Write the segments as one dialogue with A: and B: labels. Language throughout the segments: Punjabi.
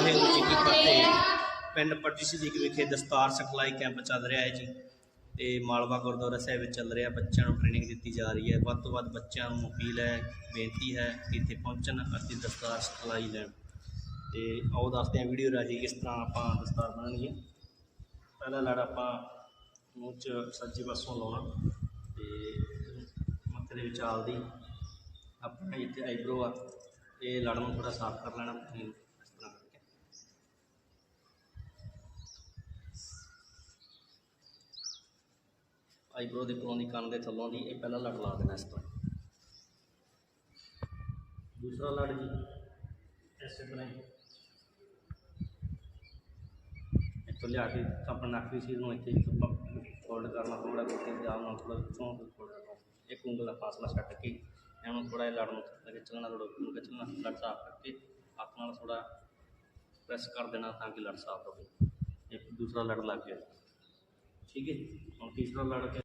A: ਵਾਹਿਗੁਰੂ ਜੀ ਕੀ ਫਤਿਹ। ਪਿੰਡ ਪੱਟੀ ਸਿੱਧੀ ਵਿਖੇ ਦਸਤਾਰ ਸਿਖਲਾਈ ਕੈਂਪ ਚੱਲ ਰਿਹਾ ਹੈ ਜੀ। ਤੇ ਮਾਲਵਾ ਗੁਰਦੁਆਰਾ ਸਾਹਿਬ ਵਿੱਚ ਚੱਲ ਰਿਹਾ, ਬੱਚਿਆਂ ਨੂੰ ਟ੍ਰੇਨਿੰਗ ਦਿੱਤੀ ਜਾ ਰਹੀ ਹੈ। ਵੱਧ ਤੋਂ ਵੱਧ ਬੱਚਿਆਂ ਨੂੰ ਅਪੀਲ ਹੈ, ਬੇਨਤੀ ਹੈ ਕਿ ਇੱਥੇ ਪਹੁੰਚਣ ਅਤੇ ਦਸਤਾਰ ਸਿਖਲਾਈ ਲੈਣ। ਤੇ ਆਓ ਦੱਸਦੇ ਹਾਂ ਵੀਡੀਓ ਰਾਹੀਂ ਕਿਸ ਤਰ੍ਹਾਂ ਆਪਾਂ ਦਸਤਾਰ ਬਣਾਉਣੀ ਹੈ। ਪਹਿਲਾ ਲੜ ਆਪਾਂ ਮੂੰਹ 'ਚ ਸੱਜੇ ਪਾਸੋਂ ਲਾਉਣਾ ਤੇ ਮੱਥੇ ਦੇ ਵਿੱਚ ਆਲਦੀ ਆਪਣਾ ਇੱਥੇ ਆਈਬ੍ਰੋ ਆ। ਇਹ ਲੜ ਨੂੰ ਥੋੜਾ ਸਾਫ਼ ਕਰ ਲੈਣਾ। ਆਈਬ੍ਰੋ ਦੇ ਕੋਲੋਂ ਦੀ ਕੰਨ ਦੇ ਥੱਲੋਂ ਦੀ ਇਹ ਪਹਿਲਾਂ ਲੜ ਲਾ ਦੇਣਾ ਇਸ ਤਰ੍ਹਾਂ। ਦੂਸਰਾ ਲੜ ਜੀ। ਐਸੇ ਤਰ੍ਹਾਂ ਹੀ। ਇੱਥੋਂ ਲਿਆ ਕੇ ਆਪਣਾ ਨੱਕ ਦੀ ਸੀਰ ਨੂੰ ਇੱਥੇ ਫੋਲਡ ਕਰਨਾ ਥੋੜਾ ਕਿਤੇ ਜਾਲ ਨਾਲ ਥੋੜਾ ਵਿੱਚੋਂ ਥੋੜਾ ਇੱਕ ਉਂਗਲ ਦਾ ਫਾਸਲਾ ਛੱਡ ਕੇ ਇਹਨੂੰ ਥੋੜਾ ਜਿਹਾ ਲੜ ਨੂੰ ਥੱਲੇ ਖਿੱਚਣਾ ਥੋੜਾ ਉੱਪਰ ਖਿੱਚਣਾ ਲੜ ਸਾਫ਼ ਕਰਕੇ ਹੱਥ ਨਾਲ ਥੋੜਾ ਪ੍ਰੈਸ ਕਰ ਦੇਣਾ ਤਾਂ ਕਿ ਲੜ ਸਾਫ਼ ਹੋਵੇ। ਇੱਕ ਦੂਸਰਾ ਲੜ ਲੱਗ ਗਿਆ। ਠੀਕ ਹੈ ਹੁਣ ਤੀਸਰਾ ਲੜ ਕੇ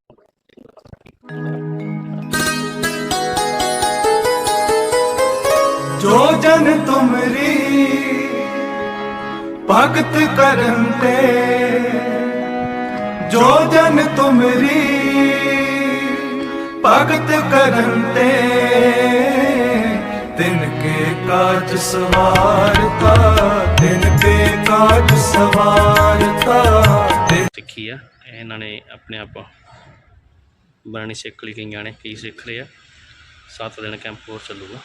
B: ਜੋ ਜਨ ਤੁਮਰੀ ਭਗਤ ਕਰਨ ਤੇ, ਜੋ ਜਨ ਤੁਮਰੀ ਭਗਤ ਕਰਨ ਤੇ, ਤਿਨ ਕੇ ਕਾਜ ਸਵਾਰਤਾ ਤਿਨ ਕੇ ਕਾਜ ਸਵਾਰਤਾ ਤਿਨ
A: ਸਿੱਖੀ ਆ। ਇਹਨਾਂ ਨੇ ਆਪਣੇ ਆਪ ਬਣਾਉਣੀ ਸਿੱਖ ਲਈ ਕਈਆਂ ਨੇ ਕਈ ਸਿੱਖ ਲਏ ਆ। 7 ਦਿਨ ਕੈਂਪ ਹੋਰ ਚੱਲੂਗਾ।